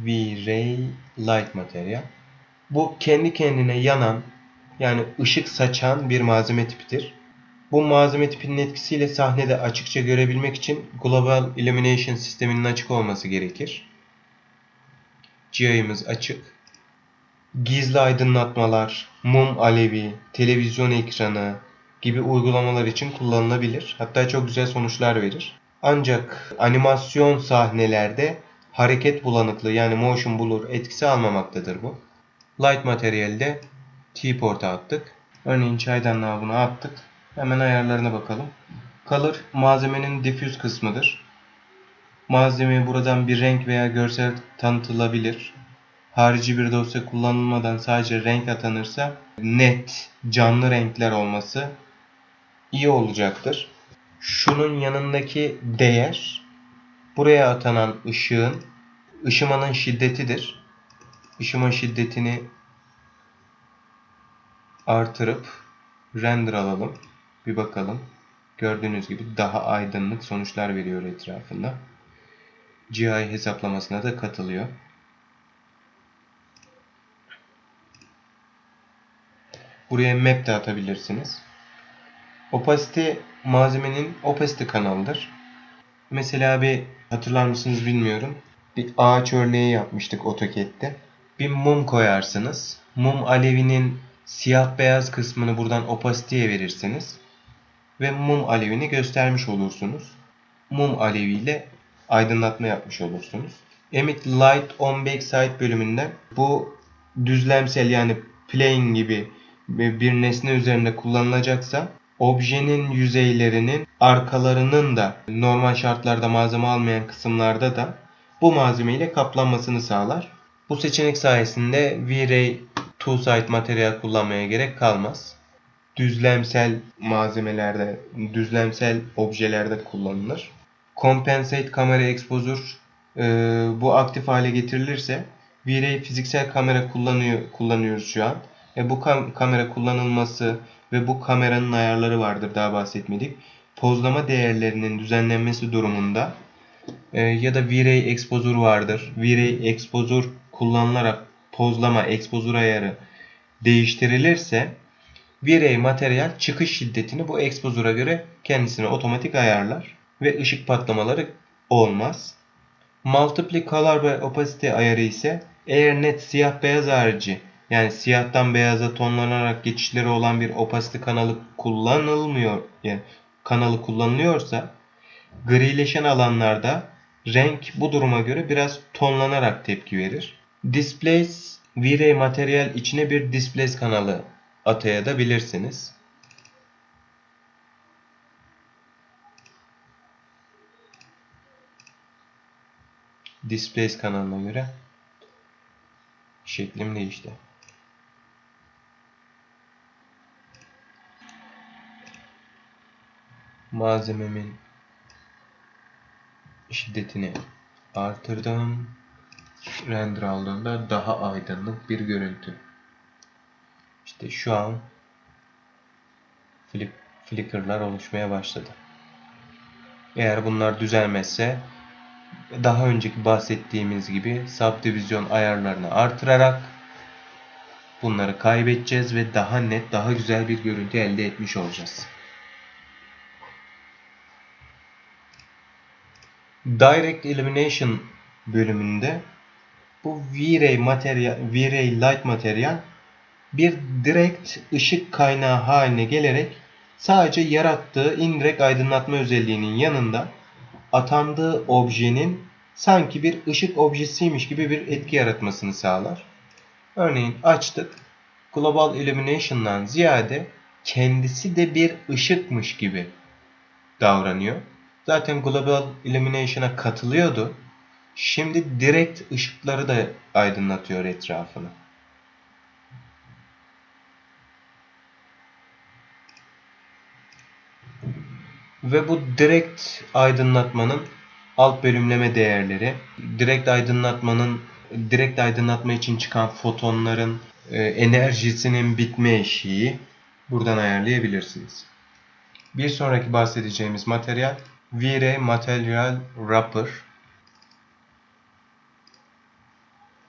V-Ray Light Material. Bu kendi kendine yanan yani ışık saçan bir malzeme tipidir. Bu malzeme tipinin etkisiyle sahnede açıkça görebilmek için Global Illumination sisteminin açık olması gerekir. GI'miz açık. Gizli aydınlatmalar, mum alevi, televizyon ekranı gibi uygulamalar için kullanılabilir. Hatta çok güzel sonuçlar verir. Ancak animasyon sahnelerde hareket bulanıklığı yani motion blur etkisi almamaktadır bu. Light materyalde T-port'a attık. Örneğin çaydanlığa bunu attık. Hemen ayarlarına bakalım. Color malzemenin diffuse kısmıdır. Malzemeye buradan bir renk veya görsel tanıtılabilir. Harici bir dosya kullanılmadan sadece renk atanırsa net, canlı renkler olması iyi olacaktır. Şunun yanındaki değer buraya atanan ışığın ışımanın şiddetidir. Işıma şiddetini artırıp render alalım. Bir bakalım. Gördüğünüz gibi daha aydınlık sonuçlar veriyor etrafında. GI hesaplamasına da katılıyor. Buraya map de atabilirsiniz. Opacity malzemenin opacity kanalıdır. Mesela bir hatırlar mısınız bilmiyorum. Bir ağaç örneği yapmıştık AutoCAD'de. Bir mum koyarsınız. Mum alevinin siyah beyaz kısmını buradan opacity'ye verirsiniz. Ve mum alevini göstermiş olursunuz. Mum aleviyle aydınlatma yapmış olursunuz. Emit Light on Backside bölümünde bu düzlemsel yani plane gibi bir nesne üzerinde kullanılacaksa objenin yüzeylerinin arkalarının da normal şartlarda malzeme almayan kısımlarda da bu malzeme ile kaplanmasını sağlar. Bu seçenek sayesinde V-Ray two-side materyal kullanmaya gerek kalmaz. Düzlemsel malzemelerde, düzlemsel objelerde kullanılır. Compensate kamera exposure e, bu aktif hale getirilirse V-Ray fiziksel kamera kullanıyor, kullanıyoruz şu an. E, bu kam kamera kullanılması ve bu kameranın ayarları vardır daha bahsetmedik. Pozlama değerlerinin düzenlenmesi durumunda e, ya da V-Ray exposure vardır. V-Ray exposure kullanılarak pozlama exposure ayarı değiştirilirse V-Ray materyal çıkış şiddetini bu exposure'a göre kendisine otomatik ayarlar ve ışık patlamaları olmaz. Multiply Color ve Opacity ayarı ise eğer net siyah beyaz harici yani siyahtan beyaza tonlanarak geçişleri olan bir opacity kanalı kullanılmıyor yani kanalı kullanılıyorsa grileşen alanlarda renk bu duruma göre biraz tonlanarak tepki verir. Displace V-Ray materyal içine bir displace kanalı atayabilirsiniz. Displace kanalına göre şeklim değişti. Malzememin şiddetini artırdım. Render aldığında daha aydınlık bir görüntü. İşte şu an flick, flickerlar oluşmaya başladı. Eğer bunlar düzelmezse daha önceki bahsettiğimiz gibi subdivizyon ayarlarını artırarak bunları kaybedeceğiz ve daha net, daha güzel bir görüntü elde etmiş olacağız. Direct Illumination bölümünde bu V-Ray V-Ray Light materyal bir direkt ışık kaynağı haline gelerek sadece yarattığı indirekt aydınlatma özelliğinin yanında atandığı objenin sanki bir ışık objesiymiş gibi bir etki yaratmasını sağlar. Örneğin açtık. Global Illumination'dan ziyade kendisi de bir ışıkmış gibi davranıyor. Zaten Global Illumination'a katılıyordu. Şimdi direkt ışıkları da aydınlatıyor etrafını. Ve bu direkt aydınlatmanın alt bölümleme değerleri, direkt aydınlatmanın direkt aydınlatma için çıkan fotonların e, enerjisinin bitme eşiği buradan ayarlayabilirsiniz. Bir sonraki bahsedeceğimiz materyal V-Ray Material Wrapper